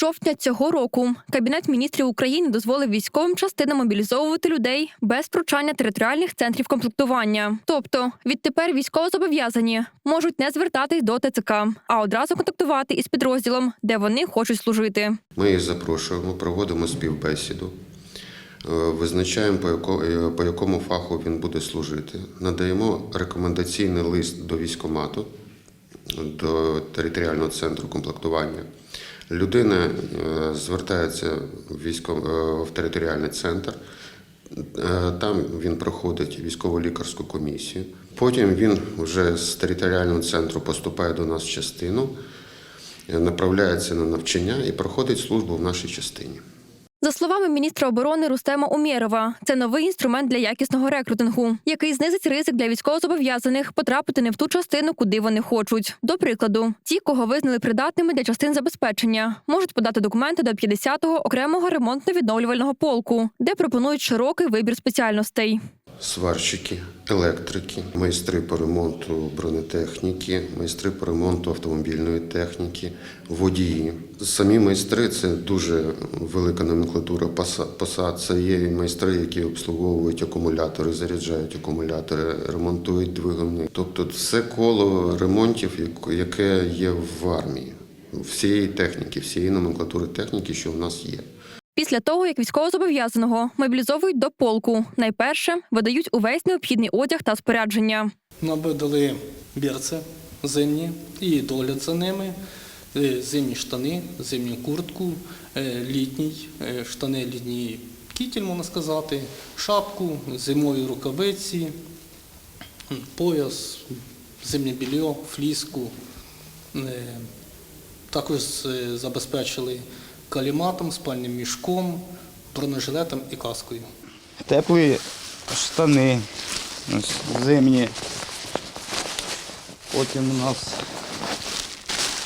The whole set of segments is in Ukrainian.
Жовтня цього року Кабінет міністрів України дозволив військовим частинам мобілізовувати людей без втручання територіальних центрів комплектування. Тобто, відтепер військовозобов'язані можуть не звертатись до ТЦК, а одразу контактувати із підрозділом, де вони хочуть служити. Ми їх запрошуємо, проводимо співбесіду, е, визначаємо, е, по якому фаху він буде служити. Надаємо рекомендаційний лист до військкомату, до територіального центру комплектування. Людина е, звертається в, військо- е, в територіальний центр. Е, Там він проходить військово-лікарську комісію. Потім він вже з територіального центру поступає до нас в частину, направляється на навчання і проходить службу в нашій частині. За словами міністра оборони Рустема Умєрова, це новий інструмент для якісного рекрутингу, який знизить ризик для військовозобов'язаних потрапити не в ту частину, куди вони хочуть. До прикладу, ті, кого визнали придатними для частин забезпечення, можуть подати документи до 50-го окремого ремонтно-відновлювального полку, де пропонують широкий вибір спеціальностей. Сварщики, електрики, майстри по ремонту бронетехніки, майстри по ремонту автомобільної техніки, водії. Самі майстри це дуже велика номенклатура поса- посад. Це є майстри, які обслуговують акумулятори, заряджають акумулятори, ремонтують двигуни. Тобто, все коло ремонтів, яке є в армії, всієї техніки, всієї номенклатури техніки, що в нас є. Після того, як військовозобов'язаного мобілізовують до полку, найперше видають увесь необхідний одяг та спорядження. Нам видали бірці зимні і догляд за ними, е, зимні штани, зимню куртку, е, літній, е, штани літній кітель, можна сказати, шапку, зимові рукавиці, пояс, зимнє білье, фліску. Також забезпечили каліматом, спальним мішком, бронежилетом і каскою. Теплі штани зимні. Потім у нас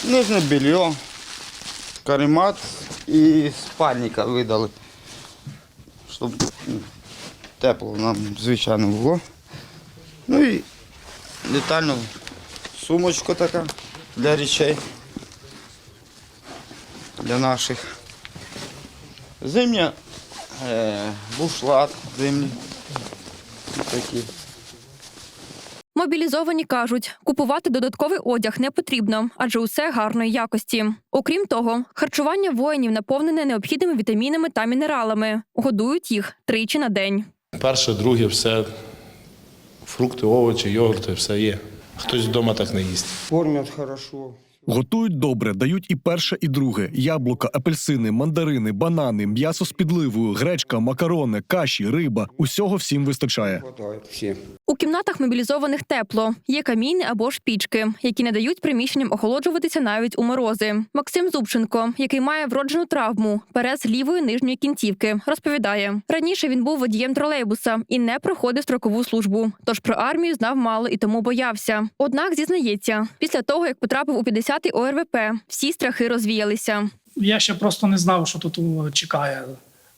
нижнє белье, каремат і спальника видали, щоб тепло нам, звичайно, було. Ну і детально сумочка така для речей. Для наших. Зимня е, бушлат зимній. Такі. Мобілізовані кажуть, купувати додатковий одяг не потрібно, адже усе гарної якості. Окрім того, харчування воїнів наповнене необхідними вітамінами та мінералами. Годують їх тричі на день. Перше, друге, все фрукти, овочі, йогурти, все є. Хтось вдома так не їсть. Кормят хорошо. Готують добре, дають і перше, і друге: яблука, апельсини, мандарини, банани, м'ясо з підливою, гречка, макарони, каші, риба. Усього всім вистачає. У кімнатах мобілізованих тепло. Є каміни або ж пічки, які не дають приміщенням охолоджуватися навіть у морози. Максим Зубченко, який має вроджену травму, перез лівої нижньої кінцівки, розповідає: раніше він був водієм тролейбуса і не проходив строкову службу. Тож про армію знав мало і тому боявся. Однак зізнається, після того як потрапив у 50-й ОРВП, всі страхи розвіялися. я ще просто не знав, що тут чекає.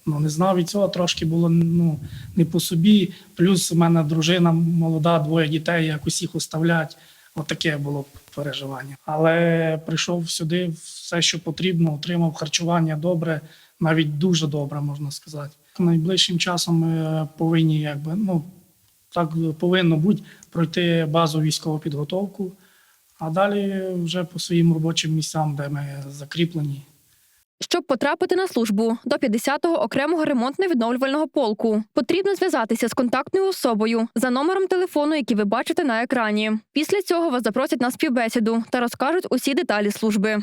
Ну, не знав і цього трошки було ну, не по собі. Плюс у мене дружина молода, двоє дітей, як усіх оставлять. Отаке було переживання. Але прийшов сюди, все, що потрібно, отримав харчування добре, навіть дуже добре, можна сказати. Найближчим часом ми повинні, якби, ну, так повинно бути, пройти базову військову підготовку, а далі вже по своїм робочим місцям, де ми закріплені. Щоб потрапити на службу до 50-го окремого ремонтно-відновлювального полку, потрібно зв'язатися з контактною особою за номером телефону, який ви бачите на екрані. Після цього вас запросять на співбесіду та розкажуть усі деталі служби.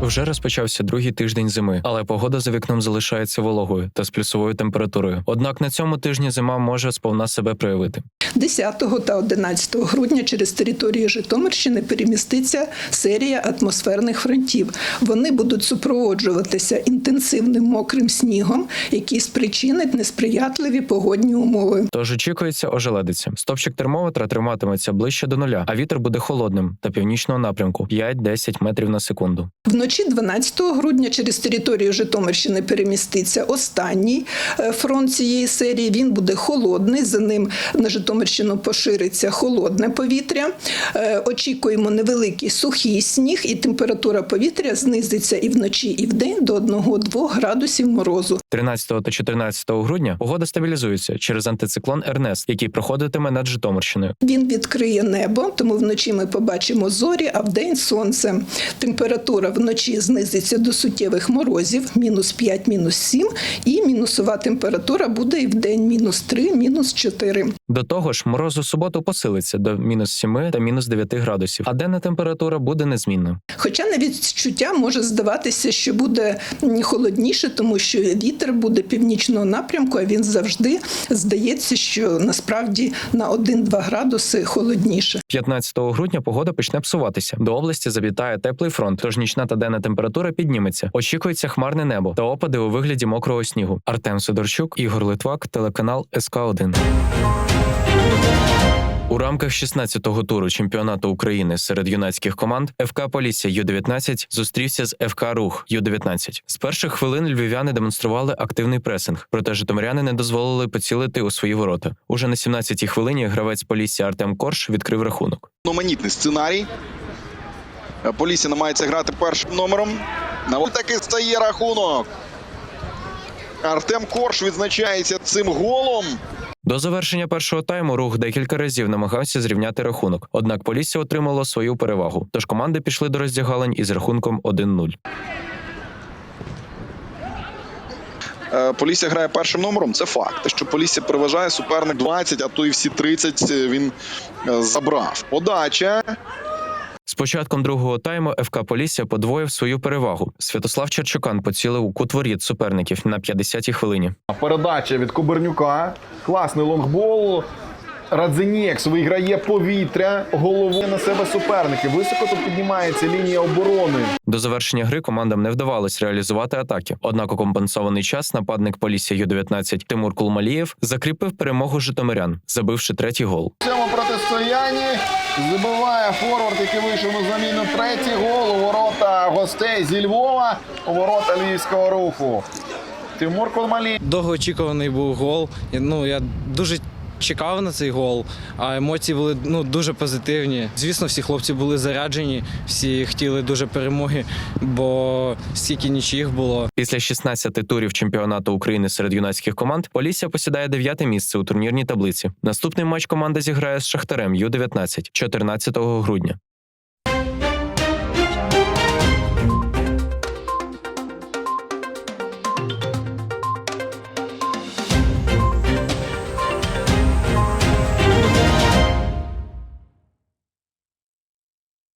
Вже розпочався другий тиждень зими, але погода за вікном залишається вологою та з плюсовою температурою. Однак на цьому тижні зима може сповна себе проявити. 10 та 11 грудня через територію Житомирщини переміститься серія атмосферних фронтів. Вони будуть супроводжуватися інтенсивним мокрим снігом, який спричинить несприятливі погодні умови. Тож очікується ожеледиця. Стопчик термометра триматиметься ближче до нуля, а вітер буде холодним та північного напрямку 5-10 метрів на секунду. Вночі Вночі 12 грудня через територію Житомирщини переміститься останній е, фронт цієї серії. Він буде холодний. За ним на Житомирщину пошириться холодне повітря. Е, Очікуємо невеликий сухий сніг, і температура повітря знизиться і вночі, і вдень до 1-2 градусів морозу. 13 та 14 грудня погода стабілізується через антициклон Ернест, який проходитиме над Житомирщиною. Він відкриє небо, тому вночі ми побачимо зорі, а вдень сонце. Температура вночі знизиться до суттєвих морозів, мінус 5, мінус 7, і мінусова температура буде і вдень мінус 3, мінус 4. До того ж, мороз у суботу посилиться до мінус 7 та мінус 9 градусів, а денна температура буде незмінною. Хоча на відчуття може здаватися, що буде холодніше, тому що вітер буде північного напрямку, а він завжди здається, що насправді на 1-2 градуси холодніше. 15 грудня погода почне псуватися. До області завітає теплий фронт, тож нічна та денна температура підніметься. Очікується хмарне небо та опади у вигляді мокрого снігу. Артем Сидорчук, Ігор Литвак, телеканал СК 1 у рамках 16-го туру чемпіонату України серед юнацьких команд ФК Полісся Ю-19 зустрівся з ФК Рух Ю-19. З перших хвилин львів'яни демонстрували активний пресинг, проте житомиряни не дозволили поцілити у свої ворота. Уже на 17-й хвилині гравець Полісся Артем Корж відкрив рахунок. одноманітний сценарій. Е, Полісся намагається грати першим номером. На таки стає рахунок. Артем Корш відзначається цим голом. До завершення першого тайму рух декілька разів намагався зрівняти рахунок. Однак Полісся отримало свою перевагу. Тож команди пішли до роздягалень із рахунком 1-0. Е, Полісся грає першим номером. Це факт. Те, що Полісся переважає суперник 20, а то і всі 30 він е, забрав. Подача. Початком другого тайму ФК Полісся подвоїв свою перевагу. Святослав Черчукан поцілив у кут воріт суперників на 50-й хвилині. Передача від Кубернюка. Класний лонгбол. Радзенєкс виграє повітря, головою на себе суперники. Високо тут піднімається лінія оборони. До завершення гри командам не вдавалось реалізувати атаки. Однак у компенсований час нападник Полісся Ю-19 Тимур Кулмалієв закріпив перемогу житомирян, забивши третій гол. В цьому протистоянні забиває форвард, який вийшов на заміну третій гол у ворота гостей зі Львова, у ворота львівського руху. Тимур Колмалі. довгоочікуваний був гол. Ну я дуже чекав на цей гол, а емоції були ну дуже позитивні. Звісно, всі хлопці були заряджені, всі хотіли дуже перемоги, бо стільки нічих було. Після 16 турів чемпіонату України серед юнацьких команд Полісся посідає дев'яте місце у турнірній таблиці. Наступний матч команда зіграє з Шахтарем Ю-19 14 грудня.